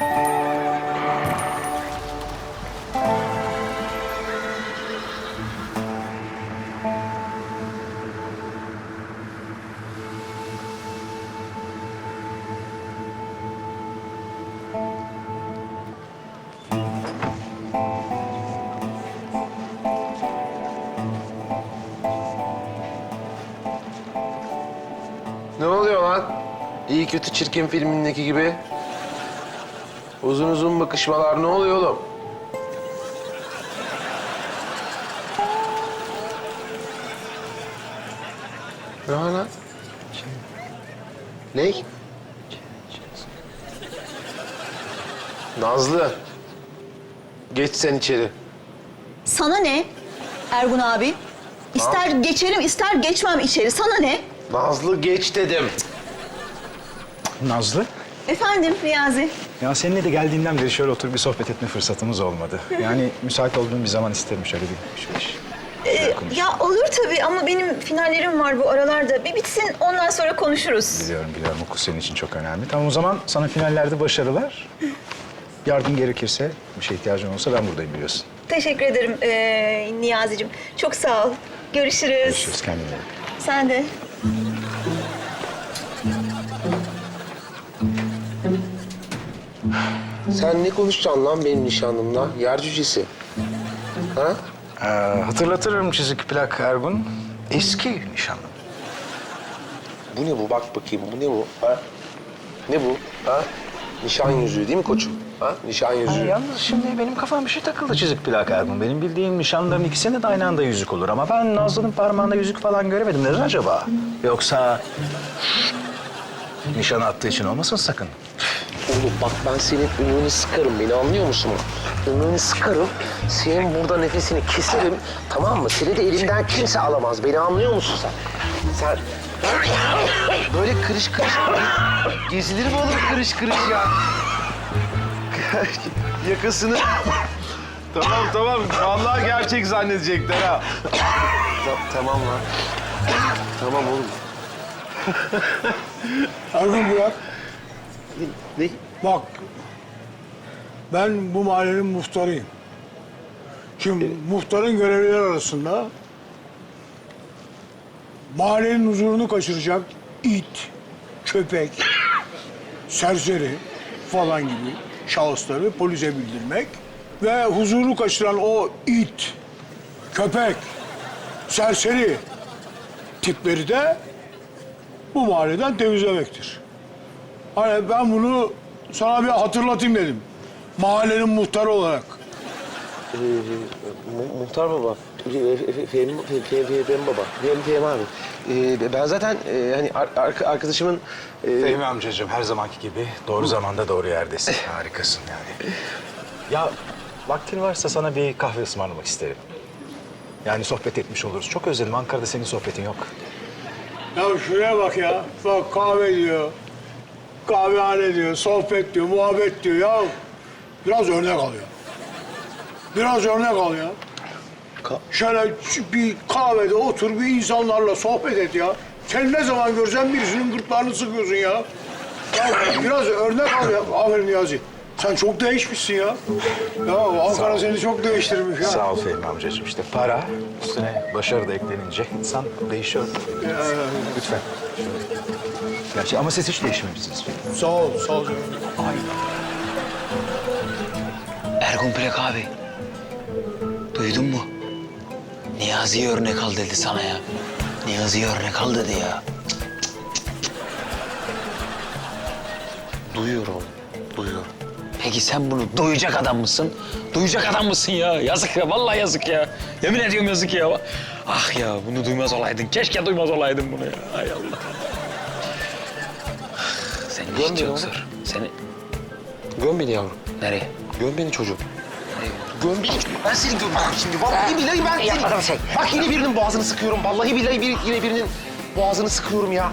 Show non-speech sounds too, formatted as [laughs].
Ne oluyor lan? İyi kötü çirkin filmindeki gibi Uzun uzun bakışmalar ne oluyor oğlum? Ne var lan? Ne? Nazlı. Geç sen içeri. Sana ne Ergun abi? İster geçerim ister geçmem içeri. Sana ne? Nazlı geç dedim. Nazlı, Efendim Niyazi. ya seninle de geldiğinden beri şöyle oturup bir sohbet etme fırsatımız olmadı. Yani müsait olduğum bir zaman isterim şöyle bir şöyle. Ee, ya olur tabii ama benim finallerim var bu aralarda. Bir bitsin ondan sonra konuşuruz. Biliyorum biliyorum okul senin için çok önemli. Tamam o zaman sana finallerde başarılar. Yardım gerekirse, bir şey ihtiyacın olursa ben buradayım biliyorsun. Teşekkür ederim ee, Niyazi'cim. Çok sağ ol. Görüşürüz. Görüşürüz kendine. Sen de. Sen ne konuşacaksın lan benim nişanlımla? Yer cücesi. Ha? Ee, hatırlatırım çizik plak Ergun. Eski nişanlım. Bu ne bu? Bak bakayım. Bu ne bu? Ha? Ne bu? Ha? Nişan yüzüğü değil mi koçum? Ha? Nişan yüzüğü. Ay, yalnız şimdi benim kafam bir şey takıldı çizik plak Ergun. Benim bildiğim nişanların ikisinde de aynı anda yüzük olur. Ama ben Nazlı'nın parmağında yüzük falan göremedim. Neden acaba? Yoksa nişan attığı için olmasın sakın. Oğlum bak ben senin ümrünü sıkarım. Beni anlıyor musun? Ümrünü sıkarım. Senin burada nefesini keserim. Tamam mı? Seni de elimden kimse alamaz. Beni anlıyor musun sen? Sen... Böyle kırış kırış... Gezilir mi oğlum kırış kırış ya? [laughs] Yakasını... Tamam tamam. Vallahi gerçek zannedecekler ha. Ta- tamam lan. Tamam oğlum. [laughs] Ergun bırak. Ne? Bak. Ben bu mahallenin muhtarıyım. Şimdi muhtarın görevliler arasında mahallenin huzurunu kaçıracak it, köpek, serseri falan gibi şahısları polise bildirmek ve huzurunu kaçıran o it, köpek, serseri tipleri de bu mahalleden temizlemektir. Hani ben bunu sana bir hatırlatayım dedim. Mahallenin muhtarı olarak. Mu- muhtar baba. Fehmi, Fehmi, Fehmi baba. Fehmi, Fehmi abi. Ee, ben zaten e, hani ar- ar- arkadaşımın... e, Fehmi amcacığım her zamanki gibi doğru zamanda doğru yerdesin. [laughs] Harikasın yani. Ya vaktin varsa sana bir kahve ısmarlamak isterim. Yani sohbet etmiş oluruz. Çok özledim. Ankara'da senin sohbetin yok. Ya şuraya bak ya. Bak kahve diyor. Kahvehane diyor, sohbet diyor, muhabbet diyor ya. Biraz örnek al ya. Biraz örnek al ya. Ka- Şöyle bir kahvede otur, bir insanlarla sohbet et ya. Sen ne zaman görsen birisinin gırtlağını sıkıyorsun ya. Ya biraz örnek al ya. Aferin Niyazi. Sen çok değişmişsin ya. Ya Ankara seni çok değiştirmiş ya. Sağ ol Fehmi amcacığım. İşte para üstüne başarı da eklenince insan değişiyor. Lütfen. Gerçi ama siz hiç değişmemişsiniz. Sağ ol, sağ ol canım. Ergun Plak abi. Duydun mu? Niyazi'ye örnek al dedi sana ya. Niyazi'ye örnek al dedi ya. Duyuyorum, duyuyorum. Peki sen bunu duyacak adam mısın? Duyacak adam mısın ya? Yazık ya, vallahi yazık ya. Yemin ediyorum yazık ya. Ah ya, bunu duymaz olaydın. Keşke duymaz olaydın bunu ya. Hay Allah. Seni hiç musun? zor. Seni Göm beni yavrum. nereye? Göm beni çocuğum. Göm beni. Ben seni gömeceğim şimdi. Vallahi billahi ben seni... Bak yine birinin boğazını sıkıyorum. Vallahi billahi bir, yine birinin boğazını sıkıyorum ya.